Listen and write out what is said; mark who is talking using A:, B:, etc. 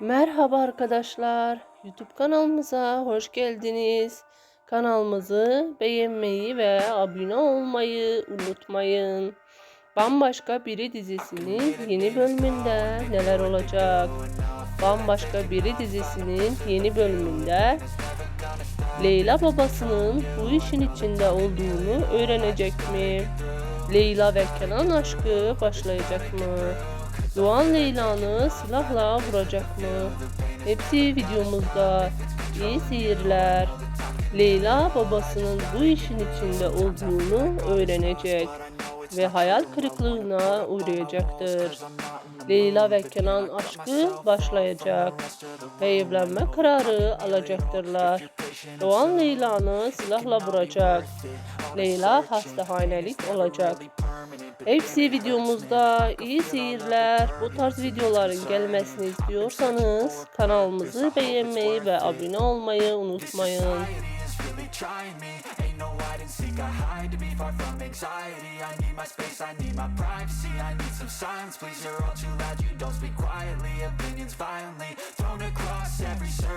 A: Merhaba arkadaşlar. YouTube kanalımıza hoş geldiniz. Kanalımızı beğenmeyi ve abone olmayı unutmayın. Bambaşka Biri dizisinin yeni bölümünde neler olacak? Bambaşka Biri dizisinin yeni bölümünde Leyla babasının bu işin içinde olduğunu öğrenecek mi? Leyla ve Kenan aşkı başlayacak mı? Doğan Leyla'nı silahla vuracak mı? Hepsi videomuzda. İyi seyirler. Leyla babasının bu işin içinde olduğunu öğrenecek ve hayal kırıklığına uğrayacaktır. Leyla ve Kenan aşkı başlayacak ve evlenme kararı alacaktırlar. Doğan Leyla'nı silahla vuracak. Leyla hastahanelik olacak. Hepsi videomuzda iyi seyirler. Bu tarz videoların gelmesini istiyorsanız kanalımızı beğenmeyi ve abone olmayı unutmayın.
B: seek, I hide to be far from anxiety I need my space, I need my privacy I need some silence, please, you're all too loud You don't speak quietly, opinions violently Thrown across every surface